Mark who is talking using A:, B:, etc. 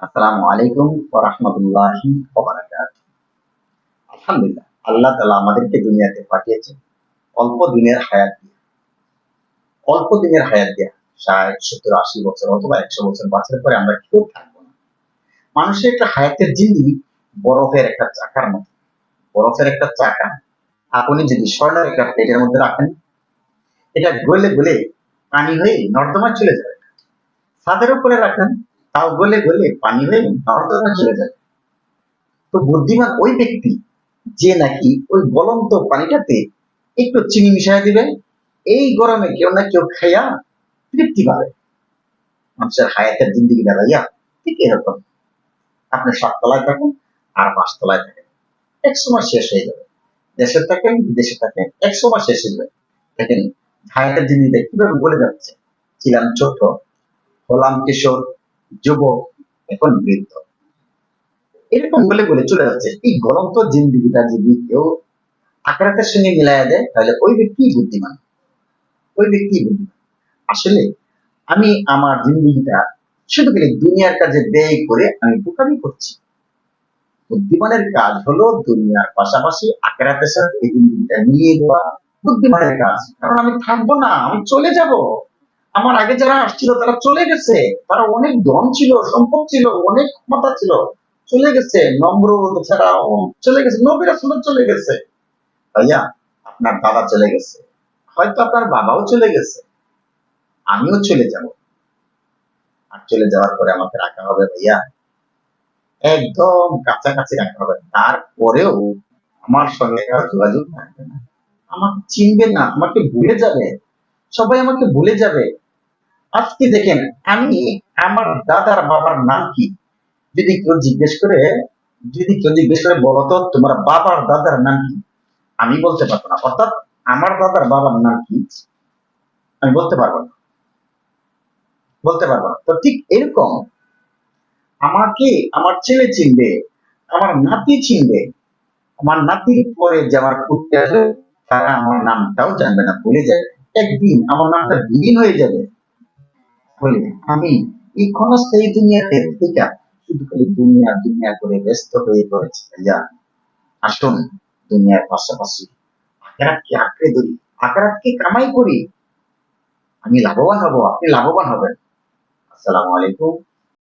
A: আসসালামু আলাইকুম ওয়া রাহমাতুল্লাহি ওয়া বারাকাতুহু। আলহামদুলিল্লাহ, আল্লাহ তাআলা আমাদেরকে দুনিয়াতে পাঠিয়েছেন অল্প দিনের হায়াত দিয়ে। অল্প দিনের হায়াত দিয়ে, ষাট, সত্তর, আশি বছর অথবা একশো বছর বাঁচার পরে আমরা কেউ থাকব না। মানুষের একটা হায়াতের জিন্দি বরফের একটা চাকার মতো। বরফের একটা চাকা। আপনি যদি স্বর্ণের একটা প্লেটের মধ্যে রাখেন, এটা গলে গলে পানি হয়ে নর্দমায় চলে যাবে। ছাদের উপরে রাখেন তাও গলে গলে পানি হয়ে নর্দমায় চলে যাবে তো বুদ্ধিমান ওই ব্যক্তি যে নাকি ওই গলন্ত পানিটাতে একটু চিনি মিশাই দিবে, এই গরমে কেউ না কেউ খাইয়া তৃপ্তি পাবে। মানুষের হায়াতের জিন্দিগি ভাইয়া ঠিক এরকম। আপনি সাততলায় থাকেন আর পাঁচতলায় থাকেন। এক সময় শেষ হয়ে যাবে। দেশে থাকেন, বিদেশে থাকেন, এক সময় শেষ হয়ে যাবে। দেখেন, হায়াতের জিন্দিগিটা কীভাবে বলে যাচ্ছে? ছিলাম ছোট, হলাম কিশোর যুবক, এখন বৃদ্ধ। এরকম বলে বলে চলে যাচ্ছে। এই গলন্ত জিন্দিগিটা যদি কেউ আকারাতের সঙ্গে মিলাইয়া দেয়, তাহলে ওই ব্যক্তি বুদ্ধিমান। ওই ব্যক্তি বুদ্ধিমান। আসলে আমি আমার জিন্দিগিটা শুধু খালি দুনিয়ার কাজে ব্যয় করে আমি বোকামি করছি। বুদ্ধিমানের কাজ হলো দুনিয়ার পাশাপাশি আকারাতের সাথে এই জিন্দিগিটা মিলিয়ে দেওয়া। বুদ্ধিমানের কাজ। কারণ আমি থাকব না, আমি চলে যাব। আমার আগে যারা আসছিল, তারা চলে গেছে। তারা অনেক ধন ছিল, সম্পদ ছিল, অনেক ক্ষমতা ছিল। চলে গেছে, নম্র ছাড়া চলে গেছে, নবীরা শুনে চলে গেছে। ভাইয়া, আপনার দাদা চলে গেছে। হয়তো আপনার বাবাও চলে গেছে। আমিও চলে যাব। আর চলে যাওয়ার পরে আমাকে রাখা হবে ভাইয়া। একদম কাছাকাছি রাখা হবে। তারপরেও আমার সঙ্গে আর যোগাযোগ থাকবে না। আমাকে চিনবে না, আমাকে ভুলে যাবে। সবাই আমাকে ভুলে যাবে। আজকে দেখেন আমি আমার দাদার বাবার নাম কি? যদি কেউ জিজ্ঞেস করে, যদি কেউ জিজ্ঞেস করে, বলো তো, তোমার বাবার দাদার নাম কি? আমি বলতে পারব না। অর্থাৎ আমার দাদার বাবার নাম কি? আমি বলতে পারব না। বলতে পারব না। তো ঠিক এরকম আমাকে আমার ছেলে চিনবে, আমার নাতি চিনবে, আমার নাতির পরে যে আমার পুত্র তারা আমার নামটাও জানবে না, ভুলে যাবে। একদিন আমার নামটা বিলীন হয়ে যাবে। বলে আমি এই ক্ষণস্থায়ী দুনিয়াতে থেকে শুধু খালি দুনিয়া দুনিয়া করে ব্যস্ত হয়ে পড়েছে, ভাইয়া। আসুন দুনিয়ার পাশাপাশি আখেরাতকে আঁকড়ে ধরি, আখেরাতকে কামাই করি। আমি লাভবান হব, আপনি লাভবান হবেন। আসসালামু আলাইকুম।